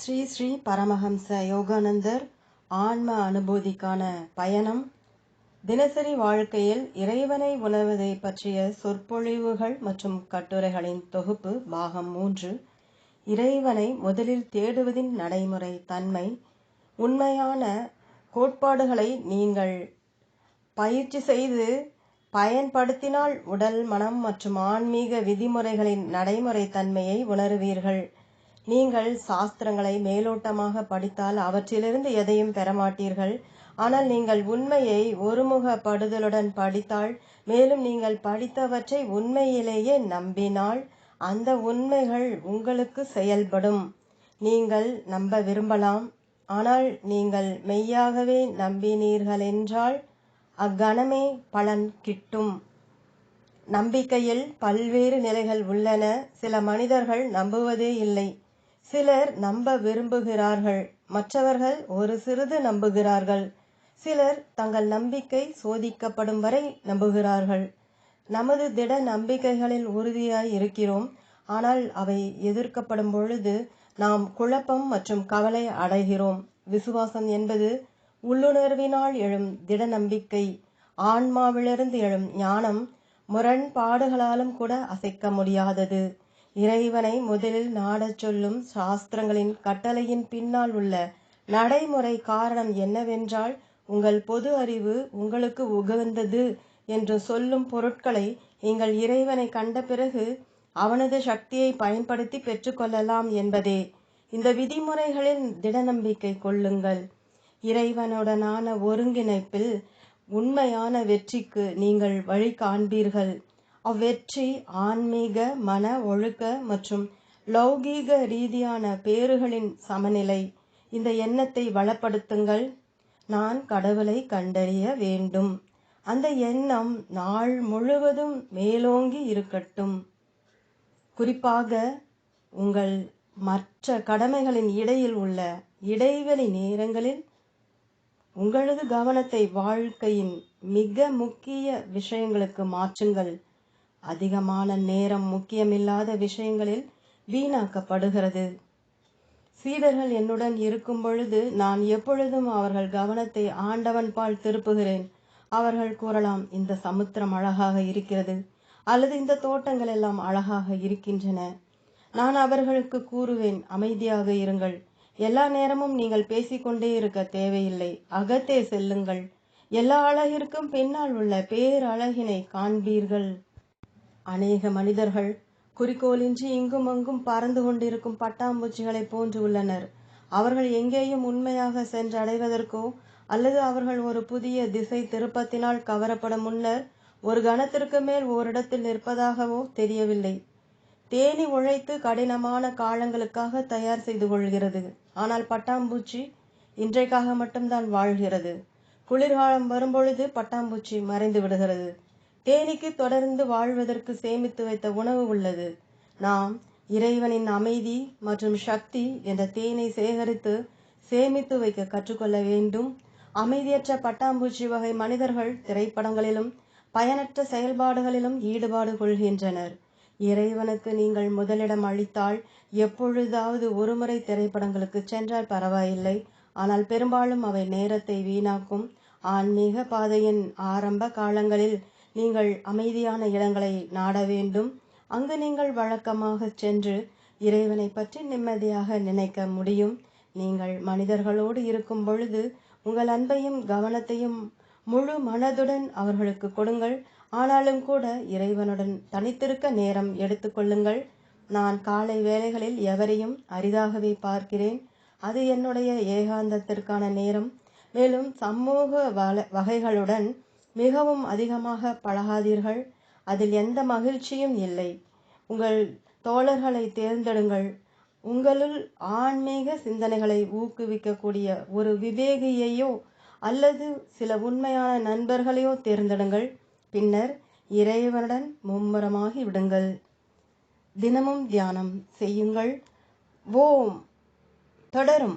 ஸ்ரீ ஸ்ரீ பரமஹம்ச யோகானந்தர் ஆன்ம அனுபூதிக்கான பயணம். தினசரி வாழ்க்கையில் இறைவனை உணர்வதை பற்றிய சொற்பொழிவுகள் மற்றும் கட்டுரைகளின் தொகுப்பு பாகம் மூன்று. இறைவனை முதலில் தேடுவதின் நடைமுறை தன்மை. உண்மையான கோட்பாடுகளை நீங்கள் பயிற்சி செய்து பயன்படுத்தினால் உடல் மனம் மற்றும் ஆன்மீக விதிமுறைகளின் நடைமுறை தன்மையை உணருவீர்கள். நீங்கள் சாஸ்திரங்களை மேலோட்டமாக படித்தால் அவற்றிலிருந்து எதையும் பெறமாட்டீர்கள். ஆனால் நீங்கள் உண்மையை ஒருமுகப்படுதலுடன் படித்தால் மேலும் நீங்கள் படித்தவற்றை உண்மையிலேயே நம்பினால் அந்த உண்மைகள் உங்களுக்கு செயல்படும். நீங்கள் நம்ப விரும்பலாம். ஆனால் நீங்கள் மெய்யாகவே நம்பினீர்களென்றால் அக்கணமே பலன் கிட்டும். நம்பிக்கையில் பல்வேறு நிலைகள் உள்ளன. சில மனிதர்கள் நம்புவதே இல்லை. சிலர் நம்ப விரும்புகிறார்கள் மற்றவர்கள் ஒரு சிறிது நம்புகிறார்கள். சிலர் தங்கள் நம்பிக்கை சோதிக்கப்படும் வரை நம்புகிறார்கள். நமது திட நம்பிக்கைகளில் உறுதியாய் இருக்கிறோம். ஆனால் அவை எதிர்க்கப்படும் பொழுது நாம் குழப்பம் மற்றும் கவலை அடைகிறோம். விசுவாசம் என்பது உள்ளுணர்வினால் எழும் திட நம்பிக்கை ஆன்மாவிலிருந்து எழும் ஞானம் முரண்பாடுகளாலும் கூட அசைக்க முடியாதது. இறைவனை முதலில் நாடச் சொல்லும் சாஸ்திரங்களின் கட்டளையின் பின்னால் உள்ள நடைமுறை காரணம் என்னவென்றால் உங்கள் பொது அறிவு உங்களுக்கு உகந்தது என்று சொல்லும் பொருட்களை நீங்கள் இறைவனை கண்ட பிறகு அவனது சக்தியை பயன்படுத்தி பெற்றுக்கொள்ளலாம் என்பதே. இந்த விதிமுறைகளில் திடநம்பிக்கை கொள்ளுங்கள். இறைவனுடனான ஒருங்கிணைப்பில் உண்மையான வெற்றிக்கு நீங்கள் வழி காண்பீர்கள். அவ்வெற்றி ஆன்மீக மன ஒழுக்க மற்றும் லௌகீக ரீதியான பேறுகளின் சமநிலை. இந்த எண்ணத்தை வளப்படுத்துங்கள். நான் கடவுளை கண்டறிய வேண்டும். அந்த எண்ணம் நாள் முழுவதும் மேலோங்கி இருக்கட்டும். குறிப்பாக உங்கள் மற்ற கடமைகளின் இடையில் உள்ள இடைவெளி நேரங்களில் உங்களது கவனத்தை வாழ்க்கையின் மிக முக்கிய விஷயங்களுக்கு மாற்றுங்கள். அதிகமான நேரம் முக்கியமில்லாத விஷயங்களில் வீணாக்கப்படுகிறது. சீடர்கள் என்னுடன் இருக்கும் பொழுது நான் எப்பொழுதும் அவர்கள் கவனத்தை ஆண்டவன் பால் திருப்புகிறேன். அவர்கள் கூறலாம் இந்த சமுத்திரம் அழகாக இருக்கிறது அல்லது இந்த தோட்டங்கள் எல்லாம் அழகாக இருக்கின்றன. நான் அவர்களுக்கு கூறுவேன் அமைதியாக இருங்கள். எல்லா நேரமும் நீங்கள் பேசிக்கொண்டே இருக்க தேவையில்லை. அகத்தே செல்லுங்கள். எல்லா அழகிற்கும் பின்னால் உள்ள பேரழகினை காண்பீர்கள். அநேக மனிதர்கள் குறிக்கோளின்றி இங்கும் அங்கும் பறந்து கொண்டிருக்கும் பட்டாம்பூச்சிகளைப் போன்று உள்ளனர். அவர்கள் எங்கேயும் உண்மையாக சென்று அடைவதற்கோ அல்லது அவர்கள் ஒரு புதிய திசை திருப்பத்தினால் கவரப்பட முன்னர் ஒரு கணத்திற்கு மேல் ஓரிடத்தில் நிற்பதாகவோ தெரியவில்லை. தேனி உழைத்து கடினமான காலங்களுக்காக தயார் செய்து கொள்கிறது. ஆனால் பட்டாம்பூச்சி இன்றைக்காக மட்டும்தான் வாழ்கிறது. குளிர்காலம் வரும்பொழுது பட்டாம்பூச்சி மறைந்து விடுகிறது. தேனிக்கு தொடர்ந்து வாழ்வதற்கு சேமித்து வைத்த உணவு உள்ளது. நாம் இறைவனின் அமைதி மற்றும் சக்தி என்ற தேனை சேகரித்து சேமித்து வைக்க கற்றுக்கொள்ள வேண்டும். அமைதியற்ற பட்டாம்பூச்சி வகை மனிதர்கள் திரைப்படங்களிலும் பயனற்ற செயல்பாடுகளிலும் ஈடுபாடு கொள்கின்றனர். இறைவனுக்கு நீங்கள் முதலிடம் அளித்தால் எப்பொழுதாவது ஒருமுறை திரைப்படங்களுக்கு சென்றால் பரவாயில்லை. ஆனால் பெரும்பாலும் அவை நேரத்தை வீணாக்கும். ஆன்மீக பாதையின் ஆரம்ப காலங்களில் நீங்கள் அமைதியான இடங்களை நாட வேண்டும். அங்கு நீங்கள் வழக்கமாக சென்று இறைவனை பற்றி நிம்மதியாக நினைக்க முடியும். நீங்கள் மனிதர்களோடு இருக்கும் பொழுது உங்கள் அன்பையும் கவனத்தையும் முழு மனதுடன் அவர்களுக்கு கொடுங்கள். ஆனாலும் கூட இறைவனுடன் தனித்திருக்க நேரம் எடுத்துக்கொள்ளுங்கள் நான் காலை வேளைகளில் எவரையும் அரிதாகவே பார்க்கிறேன். அது என்னுடைய ஏகாந்தத்திற்கான நேரம். மேலும் சமூக வகைகளுடன் மிகவும் அதிகமாக பழகாதீர்கள். அதில் எந்த மகிழ்ச்சியும் இல்லை. உங்கள் தோழர்களை தேர்ந்தெடுங்கள். உங்களுள் ஆன்மீக சிந்தனைகளை ஊக்குவிக்கக்கூடிய ஒரு விவேகியையோ அல்லது சில உண்மையான நண்பர்களையோ தேர்ந்தெடுங்கள். பின்னர் இறைவனுடன் மும்முரமாகி விடுங்கள். தினமும் தியானம் செய்யுங்கள். ஓம். தொடரும்.